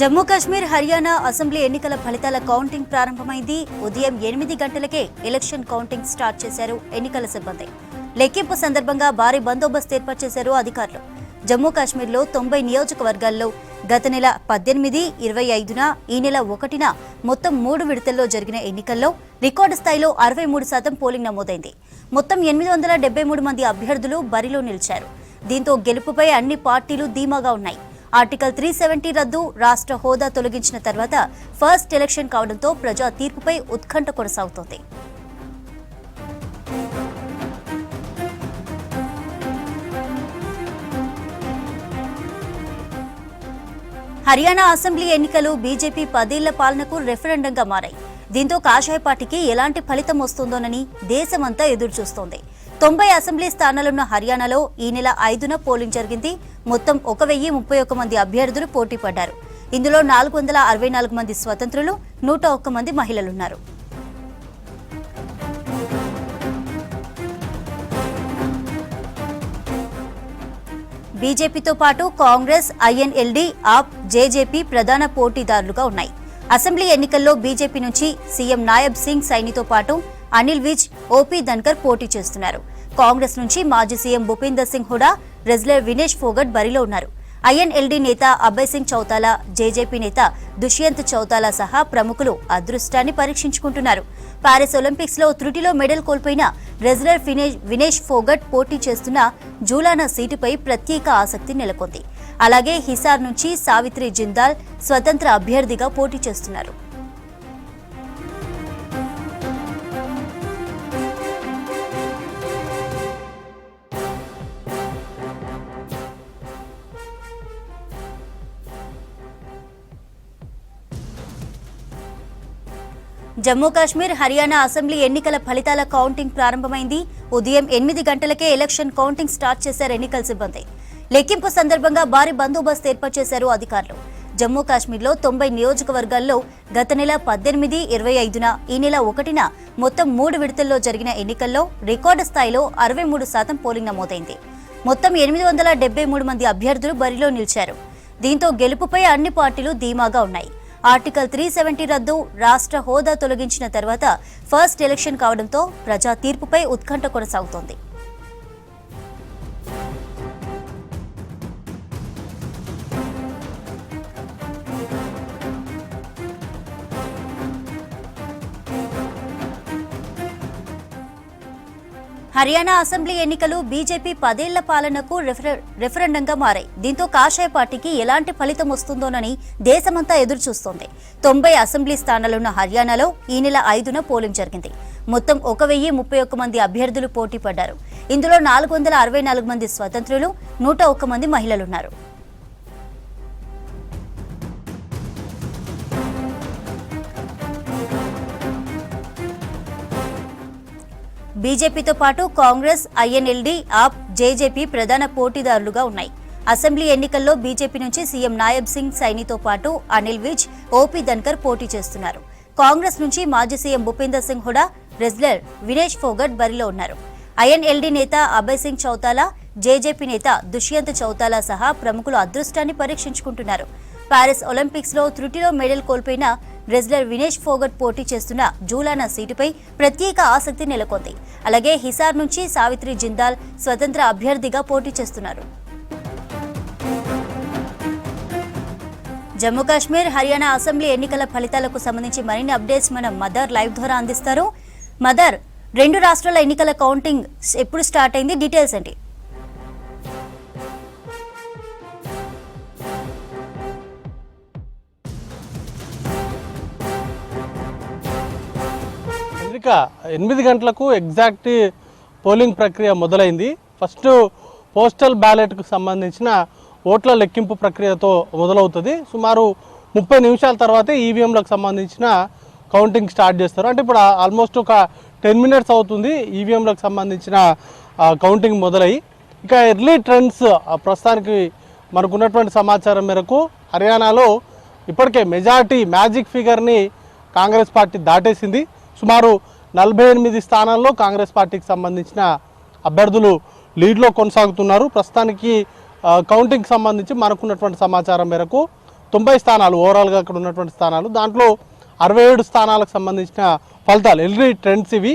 Jammu Kashmir Haryana assembly ఎన్నికల ఫలితాల counting ప్రారంభమైంది. ఉదయం ఎనిమిది గంటలకే ఎలక్షన్ కౌంటింగ్ స్టార్ట్ చేశారు ఎన్నికల సిబ్బంది. లెక్కింపు సందర్భంగా భారీ బందోబస్తు ఏర్పాటు చేశారు అధికారులు. జమ్మూ కాశ్మీర్లో తొంభై నియోజకవర్గాల్లో గత నెల పద్దెనిమిది ఇరవై ఐదున ఈ నెల ఒకటిన మొత్తం మూడు విడతల్లో జరిగిన ఎన్నికల్లో రికార్డు స్థాయిలో అరవై మూడు శాతం పోలింగ్ నమోదైంది. మొత్తం ఎనిమిది వందల డెబ్బై మూడు మంది అభ్యర్థులు బరిలో నిలిచారు. దీంతో గెలుపుపై అన్ని పార్టీలు ధీమాగా ఉన్నాయి. ఆర్టికల్ త్రీ సెవెంటీ రద్దు రాష్ట్ర హోదా తొలగించిన తర్వాత ఫస్ట్ ఎలక్షన్ కావడంతో ప్రజా తీర్పుపై ఉత్కంఠ కొనసాగుతోంది. హర్యానా అసెంబ్లీ ఎన్నికలు బీజేపీ పదేళ్ళ పాలనకు రెఫరెండంగా మారాయి. దీంతో కాషాయ పార్టీకి ఎలాంటి ఫలితం వస్తుందోనని దేశమంతా ఎదురుచూస్తోంది. తొంభై అసెంబ్లీ స్థానాలున్న హర్యానాలో ఈ నెల ఐదున పోలింగ్ జరిగింది. మొత్తం ఒక వెయ్యి ముప్పై ఒక్క మంది అభ్యర్థులు పోటీ పడ్డారు. ఇందులో నాలుగు వందల అరవై నాలుగు మంది స్వతంత్రులు నూట ఒక్క మంది మహిళలున్నారు. బీజేపీతో పాటు కాంగ్రెస్ ఐఎన్ఎల్డి ఆప్ జేజేపీ ప్రధాన పోటీదారులుగా ఉన్నాయి. అసెంబ్లీ ఎన్నికల్లో బీజేపీ నుంచి సీఎం నాయబ్ సింగ్ సైనితో పాటు అనిల్ విజ్ ఓపీ ధన్కర్ పోటీ చేస్తున్నారు. కాంగ్రెస్ నుంచి మాజీ సీఎం భూపేందర్ సింగ్ హుడా రెజ్లర్ వినేష్ ఫోగట్ బరిలో ఉన్నారు. ఐఎన్ఎల్డీ నేత అభయ్ సింగ్ చౌతాలా జేజేపీ నేత దుష్యంత్ చౌతాలా సహా ప్రముఖులు అదృష్టాన్ని పరీక్షించుకుంటున్నారు. పారిస్ ఒలింపిక్స్లో త్రుటిలో మెడల్ కోల్పోయిన రెజ్లర్ వినేష్ వినేష్ ఫోగట్ పోటీ చేస్తున్న జూలానా సీటుపై ప్రత్యేక ఆసక్తి నెలకొంది. అలాగే హిసార్ నుంచి సావిత్రి జిందాల్ స్వతంత్ర అభ్యర్థిగా పోటీ చేస్తున్నారు. జమ్మూ కాశ్మీర్ హర్యానా అసెంబ్లీ ఎన్నికల ఫలితాల కౌంటింగ్ ప్రారంభమైంది. ఉదయం ఎనిమిది గంటలకే ఎలక్షన్ కౌంటింగ్ స్టార్ట్ చేశారు ఎన్నికల సిబ్బంది. లెక్కింపు సందర్భంగా భారీ బందోబస్తు ఏర్పాటు చేశారు అధికారులు. జమ్మూ కాశ్మీర్లో తొంభై నియోజకవర్గాల్లో గత నెల పద్దెనిమిది ఇరవై ఐదున ఈ నెల ఒకటిన మొత్తం మూడు విడతల్లో జరిగిన ఎన్నికల్లో రికార్డు స్థాయిలో అరవై మూడు శాతం పోలింగ్ నమోదైంది. మొత్తం ఎనిమిది వందల డెబ్బై మూడు మంది అభ్యర్థులు బరిలో నిలిచారు. దీంతో గెలుపుపై అన్ని పార్టీలు ధీమాగా ఉన్నాయి. ఆర్టికల్ త్రీ సెవెంటీ రద్దు రాష్ట్ర హోదా తొలగించిన తర్వాత ఫస్ట్ ఎలక్షన్ కావడంతో ప్రజా తీర్పుపై ఉత్కంఠ కొనసాగుతోంది. హర్యానా అసెంబ్లీ ఎన్నికలు బీజేపీ పదేళ్ళ పాలనకు రెఫరెండంగా మారాయి. దీంతో కాషాయ పార్టీకి ఎలాంటి ఫలితం వస్తుందోనని దేశమంతా ఎదురు చూస్తోంది తొంభై అసెంబ్లీ స్థానాలున్న హర్యానాలో ఈ నెల ఐదున పోలింగ్ జరిగింది. మొత్తం ఒక వెయ్యి ముప్పై ఒక్క మంది అభ్యర్థులు పోటీ పడ్డారు. ఇందులో నాలుగు వందల అరవై నాలుగు మంది స్వతంత్రులు నూట ఒక్క మంది మహిళలున్నారు. బీజేపీతో పాటు కాంగ్రెస్ ఐఎన్ఎల్డీ ఆప్ జేజేపీ ప్రధాన పోటీదారులుగా ఉన్నాయి. అసెంబ్లీ ఎన్నికల్లో బీజేపీ నుంచి సీఎం నాయబ్ సింగ్ సైనితో పాటు అనిల్ విజ్ ఓపీ ధన్కర్ పోటీ చేస్తున్నారు. కాంగ్రెస్ నుంచి మాజీ సీఎం భూపేందర్ సింగ్ హుడా రెజ్లర్ వినేష్ ఫోగట్ బరిలో ఉన్నారు. ఐఎన్ఎల్డీ నేత అభయ్ సింగ్ చౌతాలా జేజేపీ నేత దుష్యంత్ చౌతాలా సహా ప్రముఖులు అదృష్టాన్ని పరీక్షించుకుంటున్నారు. పారిస్ ఒలింపిక్స్లో త్రుటిలో మెడల్ కోల్పోయిన రెజ్లర్ వినేష్ ఫోగట్ పోటీ చేస్తున్న జూలానా సీటుపై ప్రత్యేక ఆసక్తి నెలకొంది. అలాగే హిసార్ నుంచి సావిత్రి జిందాల్ స్వతంత్ర అభ్యర్థిగా పోటీ చేస్తున్నారు. జమ్మూ కాశ్మీర్ హర్యానా అసెంబ్లీ ఎన్నికల ఫలితాలకు సంబంధించి మరిన్ని అప్డేట్స్ మన మదర్ లైవ్ ద్వారా అందిస్తారు. మదర్ రెండు రాష్ట్రాల ఎన్నికల కౌంటింగ్ ఎప్పుడు స్టార్ట్ అయింది? డీటెయిల్స్ ఏంటి? ఇక ఎనిమిది గంటలకు ఎగ్జాక్ట్ పోలింగ్ ప్రక్రియ మొదలైంది. ఫస్ట్ పోస్టల్ బ్యాలెట్కు సంబంధించిన ఓట్ల లెక్కింపు ప్రక్రియతో మొదలవుతుంది. సుమారు ముప్పై నిమిషాల తర్వాత ఈవీఎంలకు సంబంధించిన కౌంటింగ్ స్టార్ట్ చేస్తారు. అంటే ఇప్పుడు ఆల్మోస్ట్ ఒక టెన్ మినిట్స్ అవుతుంది ఈవీఎంలకు సంబంధించిన కౌంటింగ్ మొదలయ్యి ఇక ఎర్లీ ట్రెండ్స్ ప్రస్తుతానికి మనకున్నటువంటి సమాచారం మేరకు హర్యానాలో ఇప్పటికే మెజార్టీ మ్యాజిక్ ఫిగర్ని కాంగ్రెస్ పార్టీ దాటేసింది. సుమారు నలభై ఎనిమిది స్థానాల్లో కాంగ్రెస్ పార్టీకి సంబంధించిన అభ్యర్థులు లీడ్లో కొనసాగుతున్నారు. ప్రస్తుతానికి కౌంటింగ్కి కౌంటింగ్ సంబంధించి మనకున్నటువంటి సమాచారం మేరకు తొంభై స్థానాలు ఓవరాల్గా అక్కడ ఉన్నటువంటి స్థానాలు. దాంట్లో అరవై ఏడు స్థానాలకు సంబంధించిన ఫలితాలు ఎల్రీ ట్రెండ్స్ ఇవి.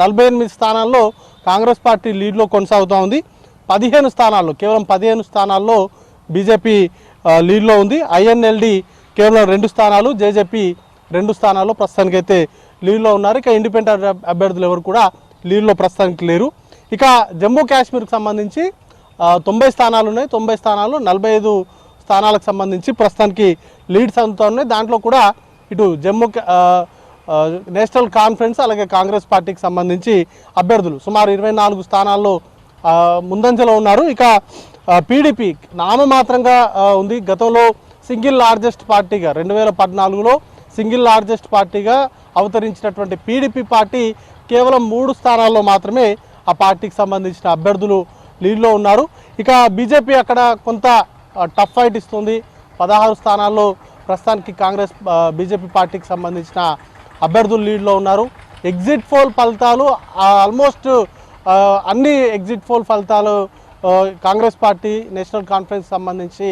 నలభై ఎనిమిది స్థానాల్లో కాంగ్రెస్ పార్టీ లీడ్లో కొనసాగుతూ ఉంది. పదిహేను స్థానాల్లో కేవలం పదిహేను స్థానాల్లో బీజేపీ లీడ్లో ఉంది. ఐఎన్ఎల్డి కేవలం రెండు స్థానాలు జేజేపీ రెండు స్థానాల్లో ప్రస్తుతానికైతే లీడ్లో ఉన్నారు. ఇక ఇండిపెండెంట్ అభ్యర్థులు ఎవరు కూడా లీడ్లో ప్రస్తుతానికి లేరు. ఇక జమ్మూ కాశ్మీర్కి సంబంధించి తొంభై స్థానాలు ఉన్నాయి. తొంభై స్థానాలు నలభై ఐదు స్థానాలకు సంబంధించి ప్రస్తుతానికి లీడ్స్ అందుతూ ఉన్నాయి. దాంట్లో కూడా ఇటు జమ్మూ నేషనల్ కాన్ఫరెన్స్ అలాగే కాంగ్రెస్ పార్టీకి సంబంధించి అభ్యర్థులు సుమారు ఇరవై నాలుగు స్థానాల్లో ముందంజలో ఉన్నారు. ఇక పీడీపీ నామమాత్రంగా ఉంది. గతంలో సింగిల్ లార్జెస్ట్ పార్టీగా రెండు వేల పద్నాలుగులో సింగిల్ లార్జెస్ట్ పార్టీగా అవతరించినటువంటి పీడీపీ పార్టీ కేవలం మూడు స్థానాల్లో మాత్రమే ఆ పార్టీకి సంబంధించిన అభ్యర్థులు లీడ్లో ఉన్నారు. ఇక బీజేపీ అక్కడ కొంత టఫ్ ఫైట్ ఇస్తుంది. పదహారు స్థానాల్లో ప్రస్తుతానికి కాంగ్రెస్ బీజేపీ పార్టీకి సంబంధించిన అభ్యర్థులు లీడ్లో ఉన్నారు. ఎగ్జిట్ పోల్ ఫలితాలు ఆల్మోస్ట్ అన్ని ఎగ్జిట్ పోల్ ఫలితాలు కాంగ్రెస్ పార్టీ నేషనల్ కాన్ఫరెన్స్ సంబంధించి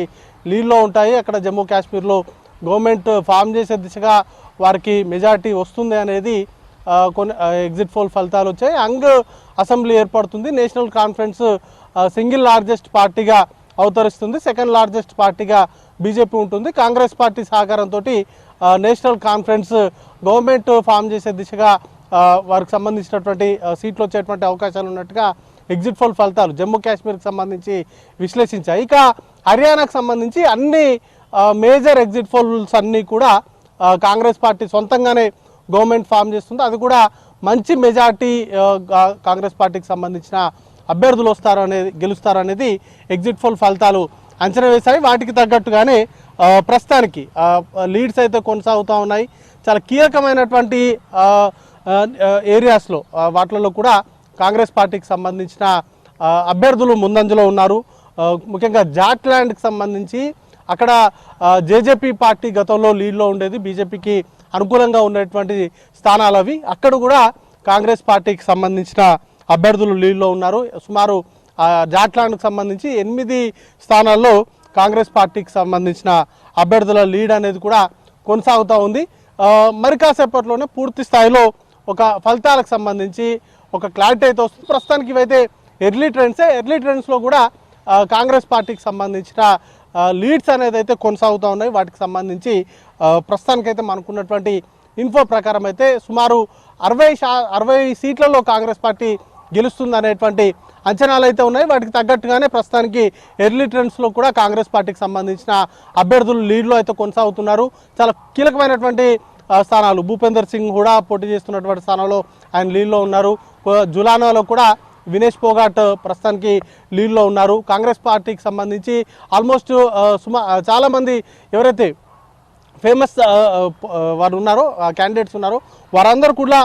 లీడ్లో ఉంటాయి. అక్కడ జమ్మూ కాశ్మీర్లో గవర్నమెంట్ ఫామ్ చేసే దిశగా వారికి మెజారిటీ వస్తుంది అనేది కొన్ని ఎగ్జిట్ పోల్ ఫలితాలు వచ్చాయి. అంగ్ అసెంబ్లీ ఏర్పడుతుంది. నేషనల్ కాన్ఫరెన్స్ సింగిల్ లార్జెస్ట్ పార్టీగా అవతరిస్తుంది. సెకండ్ లార్జెస్ట్ పార్టీగా బీజేపీ ఉంటుంది. కాంగ్రెస్ పార్టీ సహకారంతో నేషనల్ కాన్ఫరెన్స్ గవర్నమెంట్ ఫామ్ చేసే దిశగా వారికి సంబంధించినటువంటి సీట్లు వచ్చేటువంటి అవకాశాలు ఉన్నట్టుగా ఎగ్జిట్ పోల్ ఫలితాలు జమ్మూ కాశ్మీర్కి సంబంధించి విశ్లేషించాయి. ఇక హర్యానాకు సంబంధించి అన్ని మేజర్ ఎగ్జిట్ పోల్స్ అన్నీ కూడా కాంగ్రెస్ పార్టీ సొంతంగానే గవర్నమెంట్ ఫామ్ చేస్తుంది. అది కూడా మంచి మెజార్టీ కాంగ్రెస్ పార్టీకి సంబంధించిన అభ్యర్థులు వస్తారు అనేది గెలుస్తారు అనేది ఎగ్జిట్ పోల్ ఫలితాలు అంచనా వేశాయి. వాటికి తగ్గట్టుగానే ప్రస్తుతానికి లీడ్స్ అయితే కొనసాగుతూ ఉన్నాయి. చాలా కీలకమైనటువంటి ఏరియాస్లో ఆ, వాటిలలో కూడా కాంగ్రెస్ పార్టీకి సంబంధించిన అభ్యర్థులు ముందంజలో ఉన్నారు. ముఖ్యంగా జాట్లాండ్కి సంబంధించి అక్కడ జేజేపీ పార్టీ గతంలో లీడ్లో ఉండేది బీజేపీకి అనుకూలంగా ఉండేటువంటి స్థానాలు అవి. అక్కడ కూడా కాంగ్రెస్ పార్టీకి సంబంధించిన అభ్యర్థులు లీడ్లో ఉన్నారు. సుమారు ఆ, జాట్లాండ్కి సంబంధించి ఎనిమిది స్థానాల్లో కాంగ్రెస్ పార్టీకి సంబంధించిన అభ్యర్థుల లీడ్ అనేది కూడా కొనసాగుతూ ఉంది. మరి కాసేపట్లోనే పూర్తి స్థాయిలో ఒక ఫలితాలకు సంబంధించి ఒక క్లారిటీ అయితే వస్తుంది. ప్రస్తుతానికి ఇవైతే ఎర్లీ ట్రెండ్సే. ఎర్లీ ట్రెండ్స్లో కూడా కాంగ్రెస్ పార్టీకి సంబంధించిన లీడ్స్ అనేది అయితే కొనసాగుతూ ఉన్నాయి. వాటికి సంబంధించి ప్రస్తుతానికైతే మనకున్నటువంటి ఇన్ఫో ప్రకారం అయితే సుమారు అరవై శా అరవై సీట్లలో కాంగ్రెస్ పార్టీ గెలుస్తుంది అనేటువంటి అంచనాలు అయితే ఉన్నాయి. వాటికి తగ్గట్టుగానే ప్రస్తుతానికి ఎర్లీ ట్రెండ్స్లో కూడా కాంగ్రెస్ పార్టీకి సంబంధించిన అభ్యర్థులు లీడ్లో అయితే కొనసాగుతున్నారు. చాలా కీలకమైనటువంటి స్థానాలు. భూపేందర్ సింగ్ కూడా పోటీ చేస్తున్నటువంటి స్థానంలో ఆయన లీడ్లో ఉన్నారు. జులానాలో కూడా వినేష్ పోగాట్ ప్రస్తుతానికి లీడ్లో ఉన్నారు. కాంగ్రెస్ పార్టీకి సంబంధించి ఆల్మోస్ట్ సుమా చాలామంది ఎవరైతే ఫేమస్ వారు ఉన్నారో క్యాండిడేట్స్ ఉన్నారో వారందరూ కూడా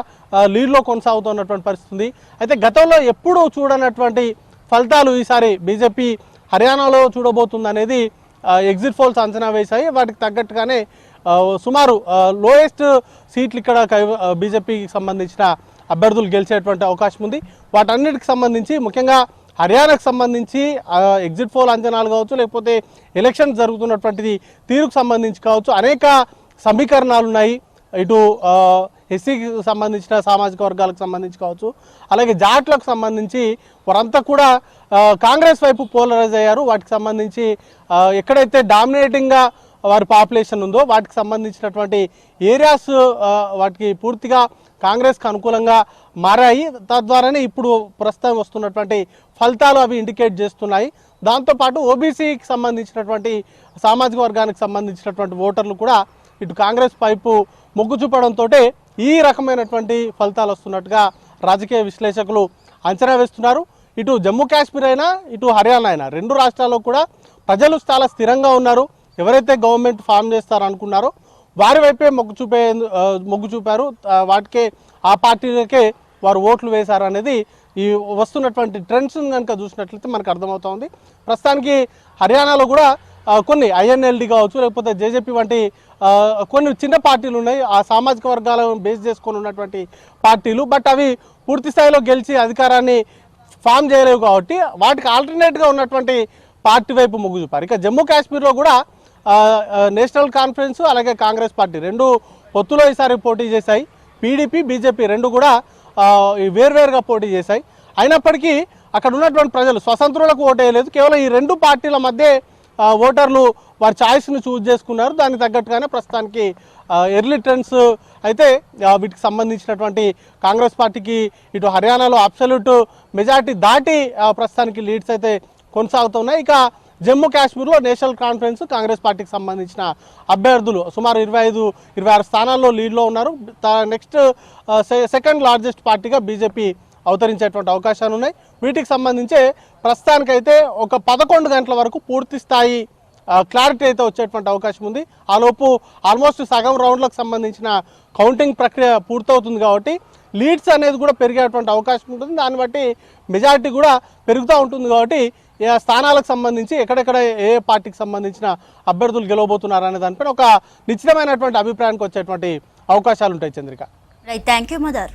లీడ్లో కొనసాగుతున్నటువంటి పరిస్థితి అయితే గతంలో ఎప్పుడూ చూడనటువంటి ఫలితాలు ఈసారి బీజేపీ హర్యానాలో చూడబోతుంది అనేది ఎగ్జిట్ పోల్స్ అంచనా వేశాయి. వాటికి తగ్గట్టుగానే సుమారు లోయెస్ట్ సీట్లు ఇక్కడ బీజేపీకి సంబంధించిన అభ్యర్థులు గెలిచేటువంటి అవకాశం ఉంది. వాటన్నిటికి సంబంధించి ముఖ్యంగా హర్యానాకు సంబంధించి ఎగ్జిట్ పోల్ అంచనాలు కావచ్చు లేకపోతే ఎలక్షన్ జరుగుతున్నటువంటిది తీరుకు సంబంధించి కావచ్చు అనేక సమీకరణాలు ఉన్నాయి. ఇటు ఎస్సీకి సంబంధించిన సామాజిక వర్గాలకు సంబంధించి కావచ్చు అలాగే జాట్లకు సంబంధించి వారంతా కూడా కాంగ్రెస్ వైపు పోలరైజ్ అయ్యారు. వాటికి సంబంధించి ఎక్కడైతే డామినేటింగ్గా వారి పాపులేషన్ ఉందో వాటికి సంబంధించినటువంటి ఏరియాస్ వాటికి పూర్తిగా కాంగ్రెస్కి అనుకూలంగా మారాయి. తద్వారానే ఇప్పుడు ప్రస్తుతం వస్తున్నటువంటి ఫలితాలు అవి ఇండికేట్ చేస్తున్నాయి. దాంతోపాటు ఓబీసీకి సంబంధించినటువంటి సామాజిక వర్గానికి సంబంధించినటువంటి ఓటర్లు కూడా ఇటు కాంగ్రెస్ పైపు మొగ్గు చూపడంతో ఈ రకమైనటువంటి ఫలితాలు వస్తున్నట్టుగా రాజకీయ విశ్లేషకులు అంచనా వేస్తున్నారు. ఇటు జమ్మూ కాశ్మీర్ అయినా ఇటు హర్యానా అయినా రెండు రాష్ట్రాల్లో కూడా ప్రజలు చాలా స్థిరంగా ఉన్నారు. ఎవరైతే గవర్నమెంట్ ఫామ్ చేస్తారనుకున్నారో వారి వైపే మొగ్గు చూపే మొగ్గు చూపారు. వాటికే ఆ పార్టీలకే వారు ఓట్లు వేశారు అనేది ఈ వస్తున్నటువంటి ట్రెండ్స్ కనుక చూసినట్లయితే మనకు అర్థమవుతుంది ప్రస్తుతానికి హర్యానాలో కూడా కొన్ని ఐఎన్ఎల్డి కావచ్చు లేకపోతే జేజేపీ వంటి కొన్ని చిన్న పార్టీలు ఉన్నాయి. ఆ సామాజిక వర్గాలను బేస్ చేసుకొని ఉన్నటువంటి పార్టీలు. బట్ అవి పూర్తి స్థాయిలో గెలిచి అధికారాన్ని ఫామ్ చేయలేవు కాబట్టి వాటికి ఆల్టర్నేట్గా ఉన్నటువంటి పార్టీ వైపు మొగ్గు చూపారు. ఇక జమ్మూ కాశ్మీర్లో కూడా నేషనల్ కాన్ఫరెన్స్ అలాగే కాంగ్రెస్ పార్టీ రెండు పొత్తులో ఈసారి పోటీ చేశాయి. పీడీపీ బీజేపీ రెండు కూడా వేర్వేరుగా పోటీ చేశాయి. అయినప్పటికీ అక్కడ ఉన్నటువంటి ప్రజలు స్వతంత్రులకు ఓటు వేయలేదు కేవలం ఈ రెండు పార్టీల మధ్య ఓటర్లు వారి ఛాయిస్ను చూజ్ చేసుకున్నారు. దానికి తగ్గట్టుగానే ప్రస్తుతానికి ఎర్లీ ట్రెండ్స్ అయితే వీటికి సంబంధించినటువంటి కాంగ్రెస్ పార్టీకి ఇటు హర్యానాలో అబ్సల్యూట్ మెజార్టీ దాటి ప్రస్తుతానికి లీడ్స్ అయితే కొనసాగుతున్నాయి. ఇక జమ్మూ కాశ్మీర్లో నేషనల్ కాన్ఫరెన్స్ కాంగ్రెస్ పార్టీకి సంబంధించిన అభ్యర్థులు సుమారు ఇరవై ఐదు ఇరవై ఆరు స్థానాల్లో లీడ్లో ఉన్నారు. నెక్స్ట్ సెకండ్ లార్జెస్ట్ పార్టీగా బీజేపీ అవతరించేటువంటి అవకాశాలు ఉన్నాయి. వీటికి సంబంధించే ప్రస్తుతానికైతే ఒక పదకొండు గంటల వరకు పూర్తి స్థాయి క్లారిటీ అయితే వచ్చేటువంటి అవకాశం ఉంది. ఆ లోపు ఆల్మోస్ట్ సగం రౌండ్లకు సంబంధించిన కౌంటింగ్ ప్రక్రియ పూర్తవుతుంది కాబట్టి లీడ్స్ అనేది కూడా పెరిగేటువంటి అవకాశం ఉంటుంది. దాన్ని బట్టి మెజారిటీ కూడా పెరుగుతూ ఉంటుంది కాబట్టి స్థానాలకు సంబంధించి ఎక్కడెక్కడ ఏ ఏ పార్టీకి సంబంధించిన అభ్యర్థులు గెలవబోతున్నారు అనే దానిపైన ఒక నిశ్చితమైనటువంటి అభిప్రాయానికి వచ్చేటువంటి అవకాశాలు ఉంటాయి Chandrika. Right thank you mother